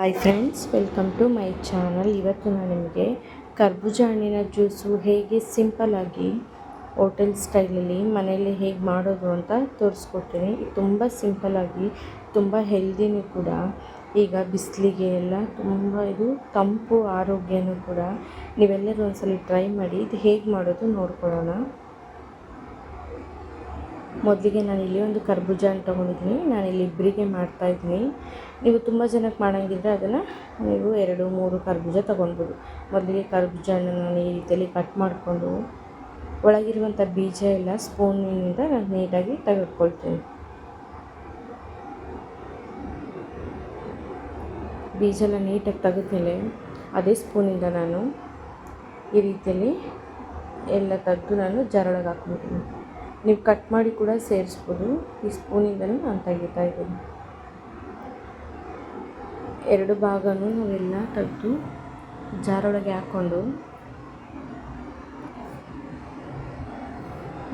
Hi friends welcome to my channel ಇವತ್ತು ನಾನು ನಿಮಗೆ ಕರ್ಬೂಜ ಹಣ್ಣಿನ ಜ್ಯೂಸು ಹೇಗೆ ಸಿಂಪಲ್ಲಾಗಿ ಹೋಟೆಲ್ ಸ್ಟೈಲಲ್ಲಿ ಮನೆಯಲ್ಲಿ ಹೇಗೆ ಮಾಡೋದು ಅಂತ ತೋರಿಸ್ಕೊಡ್ತೀನಿ. ತುಂಬ ಸಿಂಪಲ್ಲಾಗಿ ತುಂಬ ಹೆಲ್ದಿನೂ ಕೂಡ, ಈಗ ಬಿಸಿಲಿಗೆ ಎಲ್ಲ ತುಂಬ ಇದು ತಂಪು ಆರೋಗ್ಯನೂ ಕೂಡ ನೀವೆಲ್ಲರೂ ಒಂದ್ಸಲ ಟ್ರೈ ಮಾಡಿ ಇದು ಹೇಗೆ ಮಾಡೋದು ನೋಡ್ಕೊಳ್ಳೋಣ. ಮೊದಲಿಗೆ ನಾನು ಇಲ್ಲಿ ಒಂದು ಕರ್ಬೂಜ ಹಣ್ಣು ತೊಗೊಂಡಿದ್ದೀನಿ. ನಾನಿಲ್ಲಿ ಇಬ್ಬರಿಗೆ ಮಾಡ್ತಾಯಿದ್ದೀನಿ ನೀವು ತುಂಬ ಜನಕ್ಕೆ ಮಾಡೋಂಗಿದ್ರೆ ಅದನ್ನು ನೀವು ಎರಡು, ಮೂರು ಕರ್ಬೂಜ ತೊಗೊಳ್ಬೋದು ಮೊದಲಿಗೆ ಕರ್ಬೂಜ ನಾನು ಈ ರೀತಿಯಲ್ಲಿ ಕಟ್ ಮಾಡಿಕೊಂಡು ಒಳಗಿರುವಂಥ ಬೀಜ ಎಲ್ಲ ಸ್ಪೂನಿನಿಂದ ನಾನು ನೀಟಾಗಿ ತೆಗೆದುಕೊಳ್ತೀನಿ. ಬೀಜ ಎಲ್ಲ ನೀಟಾಗಿ ತೆಗೆದ್ಮೇಲೆ ಅದೇ ಸ್ಪೂನಿಂದ ನಾನು ಈ ರೀತಿಯಲ್ಲಿ ಎಲ್ಲ ತೆಗೆದು ನಾನು ಜಾರೊಳಗೆ ಹಾಕ್ಬಿಡ್ತೀನಿ. ನೀವು ಕಟ್ ಮಾಡಿ ಕೂಡ ಸೇರಿಸ್ಬೋದು. ಈ ಸ್ಪೂನಿಂದಲೂ ನಾನು ತೆಗಿತಾ ಇದ್ದೀನಿ. ಎರಡು ಭಾಗನೂ ನಾವೆಲ್ಲ ತೆಗೆದು ಜಾರೊಳಗೆ ಹಾಕ್ಕೊಂಡು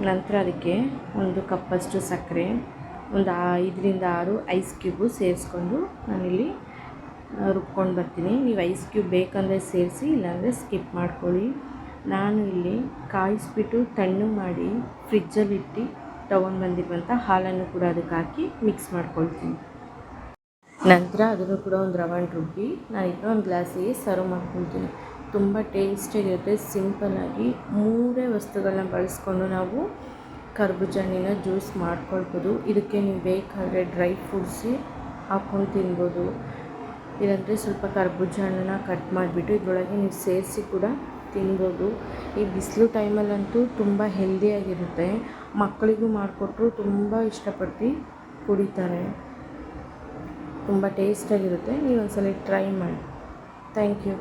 ನಂತರ ಅದಕ್ಕೆ ಒಂದು ಕಪ್ಪಷ್ಟು ಸಕ್ಕರೆ, ಒಂದು ಐದರಿಂದ ಆರು ಐಸ್ ಕ್ಯೂಬು ಸೇರಿಸ್ಕೊಂಡು ನಾನಿಲ್ಲಿ ರುಬ್ಕೊಂಡು ಬರ್ತೀನಿ. ನೀವು ಐಸ್ ಕ್ಯೂಬ್ ಬೇಕಂದರೆ ಸೇರಿಸಿ, ಇಲ್ಲಾಂದರೆ ಸ್ಕಿಪ್ ಮಾಡ್ಕೊಳ್ಳಿ. ನಾನು ಇಲ್ಲಿ ಕಾಯಿಸ್ಬಿಟ್ಟು ತಣ್ಣು ಮಾಡಿ ಫ್ರಿಜ್ಜಲ್ಲಿಟ್ಟು ತೊಗೊಂಡು ಬಂದಿರುವಂಥ ಹಾಲನ್ನು ಕೂಡ ಅದಕ್ಕೆ ಹಾಕಿ ಮಿಕ್ಸ್ ಮಾಡ್ಕೊಳ್ತೀನಿ. ನಂತರ ಅದನ್ನು ಕೂಡ ಒಂದು ರವನ್ ರುಬ್ಬಿ ನಾನು ಇದನ್ನ ಒಂದು ಗ್ಲಾಸಿಗೆ ಸರ್ವ್ ಮಾಡ್ಕೊಳ್ತೀನಿ. ತುಂಬ ಟೇಸ್ಟಿಯಾಗಿರುತ್ತೆ ಸಿಂಪಲ್ಲಾಗಿ ಮೂರೇ ವಸ್ತುಗಳನ್ನ ಬಳಸ್ಕೊಂಡು ನಾವು ಕರ್ಬೂಜ ಹಣ್ಣಿನ ಜ್ಯೂಸ್ ಮಾಡ್ಕೊಳ್ಬೋದು. ಇದಕ್ಕೆ ನೀವು ಬೇಕಾದರೆ ಡ್ರೈ ಫ್ರೂಟ್ಸಿ ಹಾಕ್ಕೊಂಡು ತಿನ್ಬೋದು. ಇಲ್ಲಾಂದರೆ ಸ್ವಲ್ಪ ಕರ್ಬೂಜ ಹಣ್ಣನ್ನ ಕಟ್ ಮಾಡಿಬಿಟ್ಟು ಇದರೊಳಗೆ ನೀವು ಸೇರಿಸಿ ಕೂಡ ತಿನ್ಬೋದು. ಈ ಬಿಸಿಲು ಟೈಮಲ್ಲಂತೂ ತುಂಬ ಹೆಲ್ದಿಯಾಗಿರುತ್ತೆ. ಮಕ್ಕಳಿಗೂ ಮಾಡಿಕೊಟ್ರು ತುಂಬ ಇಷ್ಟಪಟ್ಟು ಕುಡಿತಾರೆ. ತುಂಬ ಟೇಸ್ಟಾಗಿರುತ್ತೆ. ನೀವು ಒಂದ್ಸಲ ಟ್ರೈ ಮಾಡಿ. Thank you.